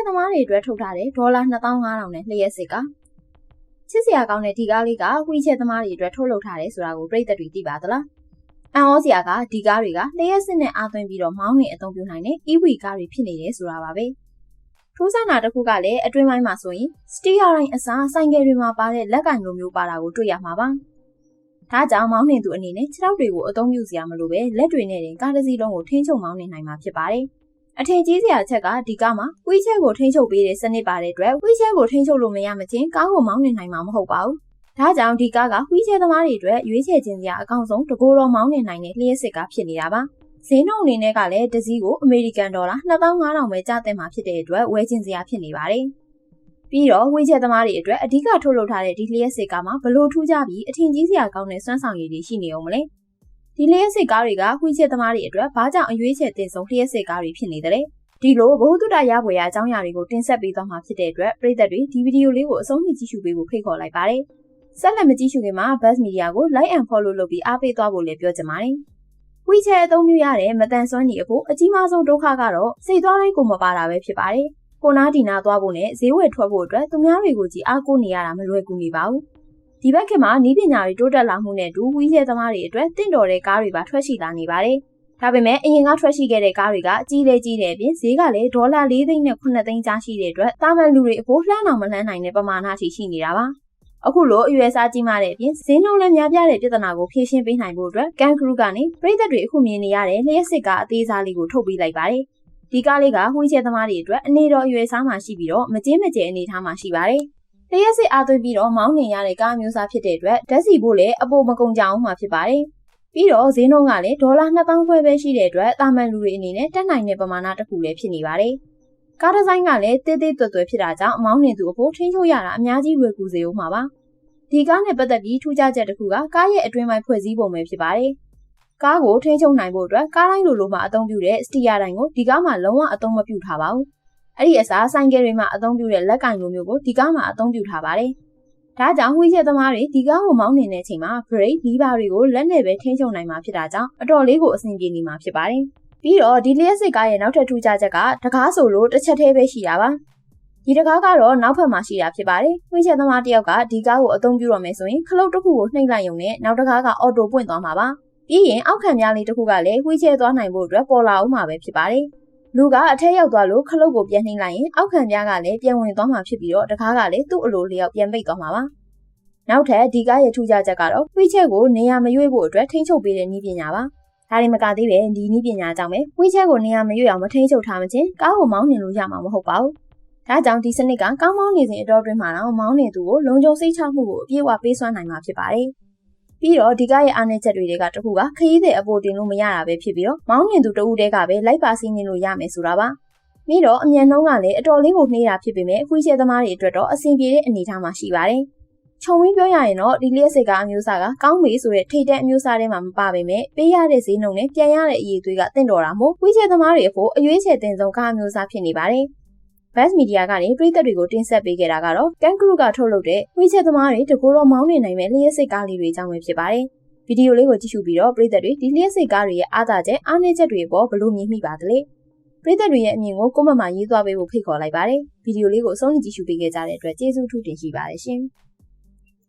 ချက်သမားတွေအတွက်ထုတ်ထားတဲ့ဒေါ်လာ2500နဲ့လျှက်စစ်ကချစ်စရာကောင်းတဲ့ဒီကားလေးကဝီချက်သမားတွေအတွက်ထုတ်လုပ်ထားတယ်ဆိုတာကိုပြည်သက်တွေသိပါသလားအန်ဩစရာကဒီကားတွေကလျှက်စစ်နဲ့အားသွင်းပြီးတော့မောင်းနေအသုံးပြုနိုင်တဲ့ EV ကားတွေဖြစ်နေတယ်ဆိုတာပါပဲထိုးဆန္ဒတစ်ခုကလည်းအတွင်းပိုင်းမှာဆိုရင်စတီယာရိုင်းအစားဆိုင်ကယ်တွေမှာပါတဲ့လက်ကင်လိုမျိုးပါတာကိုတွေ့ရမှာပါဒါကြောင့်မောင်းနှင်သူအနေနဲ့ခြေထောက်တွေကိုအသုံးပြုစရာမလိုပဲလက်တွေနဲ့တင်ကားတစ်စီးလုံးကိုထိန်းချုပ်မောင်းနှင်နိုင်မှာဖြစ်ပါတယ်။ အထင်ကြီးစရာချက်ကဒီကားမှာဝီချက်ကိုထိန်းချုပ်ပေးတဲ့စနစ်ပါတဲ့အတွက်ဝီချက်ကိုထိန်းချုပ်လို့မရမချင်းကားကိုမောင်းနှင်နိုင်မှာမဟုတ်ပါဘူး။ဒါကြောင့်ဒီကားကဝီချက်သမားတွေအတွက်ရွေးချယ်ခြင်းစရာအကောင်းဆုံးတကိုယ်တော်မောင်းနှင်နိုင်တဲ့လျှက်စစ်ကားဖြစ်နေတာပါ။ဈေးနှုန်းအနေနဲ့ကလည်းတစ်စီးကိုအမေရိကန်ဒေါ်လာ2500ပဲကျသင့်မှာဖြစ်တဲ့အတွက်ဝယ်ခြင်းစရာဖြစ်နေပါတယ်။ပြီးတော့ဝေချက်သမားတွေအတွက်အဓိကထုတ်လုပ်ထားတဲ့ဒီလျှက်စစ်ကားမှာဘလို့ထူးခြားပြီးအထင်ကြီးစရာကောင်းတဲ့စွမ်းဆောင်ရည်တွေရှိနေအောင်မလဲ ဒီလျှက်စစ်ကားတွေကဝေချက်သမားတွေအတွက်ဘာကြောင့်အရွေးချယ်တင်ဆုံးလျှက်စစ်ကားတွေဖြစ်နေတယ်လဲဒီလိုဘ ഹു တုတရပွေရအကြောင်းအရာတွေကိုတင်ဆက်ပေးသွားမှာဖြစ်တဲ့အတွက်ပရိသတ်တွေဒီဗီဒီယိုလေးကိုအဆုံးထိကြည့်ရှုပေးဖို့ဖိတ်ခေါ်လိုက်ပါတယ်ဆက်လက်မကြည့်ရှုခင်မှာ Buzz Media ကို Like and Follow လုပ်ပြီးအားပေးသွားဖို့လည်းပြောချင်ပါတယ်ဝီချဲအသုံးပြုရတဲ့မတန်ဆွမ်းညီအဖို့အကြီးမားဆုံးဒုက္ခကတော့စိတ်သွားတိုင်းကိုမပါတာပဲဖြစ်ပါတယ်ကိုနာဒီနာသွားဖို့နဲ့ဈေးဝယ်ထွက်ဖို့အတွက်သူများတွေကိုကြည့်အားကိုးနေရတာမလွယ်ကူနေပါဘူး။ ဒီဘက်ခေတ်မှာနီးပညာတွေတိုးတက်လာမှုနဲ့အတူဝီးရဲသမားတွေအတွက်တင့်တော်တဲ့ကားတွေပါထွက်ရှိလာနေပါတယ်။ဒါပေမဲ့အရင်ကထွက်ရှိခဲ့တဲ့ကားတွေကအကြီးလေးကြီးတဲ့အပြင်ဈေးကလည်းဒေါ်လာ၄သိန်းနဲ့9သိန်းကြားရှိတဲ့အတွက်တာမန်လူတွေအဖို့လှမ်းအောင်မလှမ်းနိုင်တဲ့ပမာဏထိရှိနေတာပါ။အခုလိုအရွယ်စားကြီးမားတဲ့အပြင်ဈေးနှုန်းလည်းများပြားတဲ့ပြဿနာကိုဖြေရှင်းပေးနိုင်ဖို့အတွက်ကန်ကရူကနေပြည်သက်တွေအခုမြင်နေရတဲ့လျှက်စစ်ကားအသေးစားလေးကိုထုတ်ပေးလိုက်ပါတယ်။ဒီကားလေးကဝှေးချဲသမားတွေအတွက်အနေတော်အရွယ်စားမှရှိပြီးတော့မကျင်းမကျဲအနေထားမှရှိပါတယ်။ တရက်စစ်အားသွင်းပြီးတော့မောင်းနေရတဲ့ကားမျိုးစားဖြစ်တဲ့အတွက်ဓာတ်စီဖို့လည်းအပေါ်မကုန်ကြအောင်မှဖြစ်ပါတယ်။ပြီးတော့ဈေးနှုန်းကလည်းဒေါ်လာ2000ခွဲပဲရှိတဲ့အတွက်တာမန်လူတွေအနေနဲ့တက်နိုင်တဲ့ပမာဏတစ်ခုလည်းဖြစ်နေပါတယ်။ကားဒီဇိုင်းကလည်းတေးသေးသွယ်သွယ်ဖြစ်တာကြောင့်အမောင်းနေသူအဖို့ထိန်းချုပ်ရတာအများကြီးလွယ်ကူစေဦးမှာပါ။ဒီကားနဲ့ပတ်သက်ပြီးထူးခြားချက်တစ်ခုကကားရဲ့အတွင်းပိုင်းဖွဲ့စည်းပုံပဲဖြစ်ပါတယ်။ကားကိုထိန်းချုပ်နိုင်ဖို့အတွက်ကားတိုင်းလိုလိုမှာအသုံးပြုတဲ့စတီယာတိုင်းကိုဒီကားမှာလုံးဝအသုံးမပြုထားပါဘူး။ အဲ့ဒီအစားဆိုင်ကယ်တွေမှာအသုံးပြုတဲ့လက်ကင်လိုမျိုးကိုဒီကားမှာအသုံးပြုထားပါတယ်။ဒါကြောင့်ဝှီချက်သမားတွေဒီကားကိုမောင်းနေတဲ့အချိန်မှာ brake လီဗာတွေကိုလက်နဲ့ပဲထိန်းချုပ်နိုင်မှာဖြစ်တာကြောင့်အတော်လေးကိုအဆင်ပြေနေမှာဖြစ်ပါတယ်။ပြီးတော့ဒီလျှက်စစ်ကားရဲ့နောက်ထပ်ထူးခြားချက်ကတကားဆိုလို့တစ်ချက်သေးပဲရှိတာပါ။ဒီတကားကတော့နောက်ဖက်မှာရှိတာဖြစ်ပါတယ်။ဝှီချက်သမားတယောက်ကဒီကားကိုအသုံးပြုတော့မယ်ဆိုရင်ခလုတ်တစ်ခုကိုနှိပ်လိုက်ရုံနဲ့နောက်တကားကအော်တိုပွင့်သွားမှာပါ။ပြီးရင်အောက်ခံများလေးတစ်ခုကလည်းဝှီးချဲသွားနိုင်ဖို့အတွက်ပေါ်လာအောင်မှာပဲဖြစ်ပါတယ်။ လူကအထက်ရောက်သွားလို့ခလုတ်ကိုပြန်နှိမ့်လိုက်ရင်အောက်ခံများကလည်းပြန်ဝင်သွားမှာဖြစ်ပြီးတော့တကားကလည်းသူ့အလိုလျောက်ပြန်ပိတ်သွားမှာပါ။နောက်ထပ်ဒီကားရဲ့ထူးခြားချက်ကတော့ဝှီးချဲကိုနေရာမရွေ့ဖို့အတွက်ထိန်းချုပ်ပေးတဲ့နည်းပညာပါ။ဒါရင်မကသေးပဲဒီနည်းပညာကြောင့်ပဲဝှီးချဲကိုနေရာမရွေ့အောင်မထိန်းချုပ်ထားမချင်းကားကိုမောင်းနှင်လို့ရမှာမဟုတ်ပါဘူး။ဒါကြောင့်ဒီစနစ်ကကောင်းမောင်းနေစဉ်အတော်တွင်မှာတော့မောင်းနေသူကိုလုံခြုံစိတ်ချမှုကိုအပြည့်အဝပေးစွမ်းနိုင်မှာဖြစ်ပါတယ်။ ပြီးတော့ဒီကရဲ့အားနည်းချက်တွေကတခုကခရီးသည်အပေါ်တင်လို့မရတာပဲဖြစ်ပြီးတော့မောင်းမြင်သူတဦးတည်းကပဲလိုက်ပါစီးနေလို့ရမယ်ဆိုတာပါပြီးတော့အမြန်နှုံးကလည်းအတော်လေးကိုနှေးတာဖြစ်ပေမဲ့အခွေးချဲသမားတွေအတွက်တော့အဆင်ပြေတဲ့အနေအထားမှာရှိပါတယ်ခြုံဝင်းပြောရရင်တော့ဒီလျက်စိတ်ကအမျိုးအစားကကောင်းပြီဆိုတဲ့ထိတ်တဲ့အမျိုးအစားထဲမှာမပါပေမဲ့ပေးရတဲ့ဈေးနှုန်းနဲ့ပြန်ရတဲ့အရေးသွေးကတင့်တော်တာမို့ဝိချဲသမားတွေအဖို့အရွေးချယ်တင်ဆုံးကားမျိုးစားဖြစ်နေပါတယ်။ Best Media ကနေပြည်သက်တွေကိုတင်ဆက်ပေးခဲ့တာကတော့ Kangaroo ကထုတ်လုပ်တဲ့ဝီချက်သမားတွေတကူတော့မောင်းနေနိုင်မဲ့လျှက်စိတ်ကားလေးတွေအကြောင်းပဲဖြစ်ပါတယ်။ဗီဒီယိုလေးကိုကြည့်ရှုပြီးတော့ပြည်သက်တွေဒီလျှက်စိတ်ကားတွေရဲ့အားသာချက်အားနည်းချက်တွေပေါ်ဘလို့မြင်မိပါသလဲ။ပြည်သက်တွေရဲ့အမြင်ကိုကွန်မန့်မှာရေးသွားပေးဖို့ဖိတ်ခေါ်လိုက်ပါတယ်။ဗီဒီယိုလေးကိုအဆုံးထိကြည့်ရှုပေးခဲ့ကြတဲ့အတွက်ကျေးဇူးထူးတင်ရှိပါတယ်ရှင်။